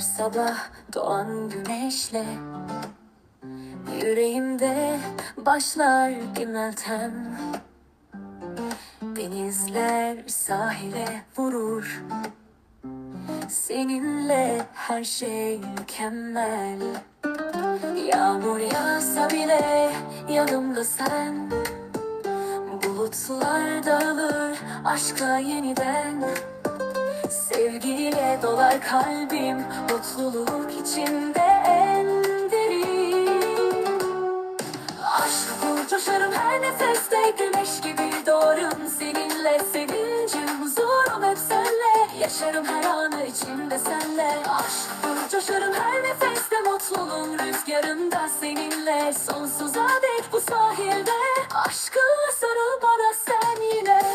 sabah doğan güneşle Yüreğimde başlar bir Denizler sahile vurur. Seninle her şey mükemmel. Yağmur yağsa bile yanımda sen. Bulutlar dağılır aşka yeniden Sevgiyle dolar kalbim Mutluluk içinde en derin. Aşk bu coşarım her nefeste Güneş gibi doğarım seninle. Sevincim huzurum hep senle Yaşarım her anı içimde senle. Aşk bu coşarım her nefeste Mutluluğun rüzgarında seninle. Sonsuza dek bu sahilde Aşkınla sarıl bana sen yine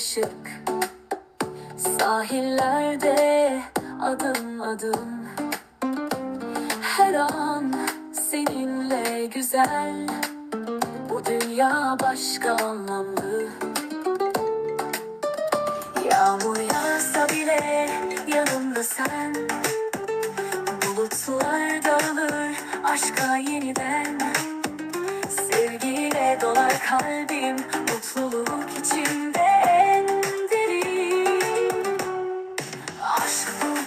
bir ışık Sahillerde adım adım. Her an seninle güzel. Bu dünya başka anlamlı. Yağmur yağsa bile yanımda sen. Bulutlar dağılır aşka yeniden. Sevgiyle dolar kalbim Mutluluk içimde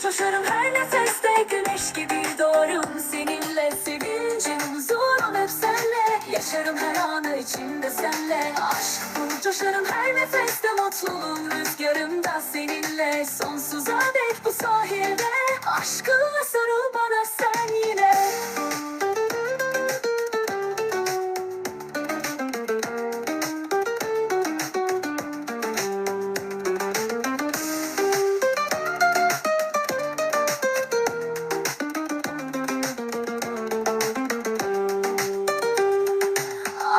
coşarım her nefeste. Güneş gibi doğarım seninle Sevincim huzurum hep senle. Yaşarım her anı içimde senle. Aşk bu coşarım her nefeste. Mutluluğum rüzgarımda seninle. Sonsuza dek bu sahilde. Aşkınla sarıl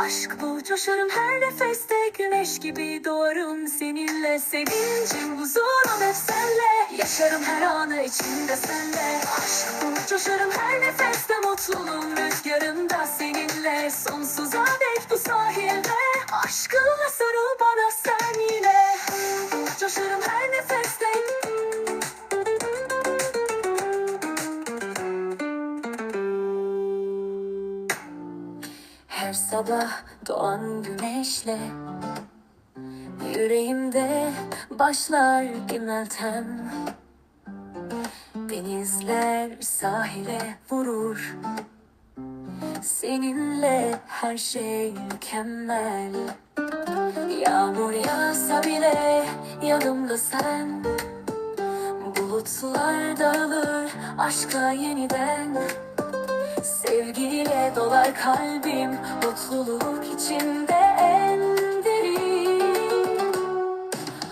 Aşk bu coşarım her nefeste Güneş gibi doğarım seninle. Sevincim huzurum hep senle. Yaşarım her anı içimde senle. Aşk bu coşarım her nefeste Mutluluğum rüzgarında seninle. Sonsuza dek bu sahilde Aşkınla Her sabah doğan güneşle Yüreğimde başlar bir Denizler sahile vurur. Seninle her şey mükemmel. Yağmur yağsa bile yanımda sen. Bulutlar dağılır aşka yeniden dolar kalbim Mutluluk içinde en derin.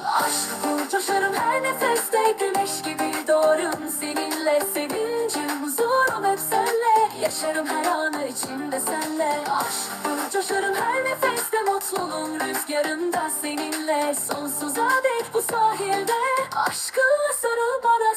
Aşk bu coşarım her nefeste Güneş gibi doğarım seninle Sevincim huzurum hep senle. Yaşarım her anı içimde senle. Aşk bu coşarım her nefeste Mutluluğun rüzgarında seninle. Sonsuza dek bu sahilde Aşkınla sarıl bana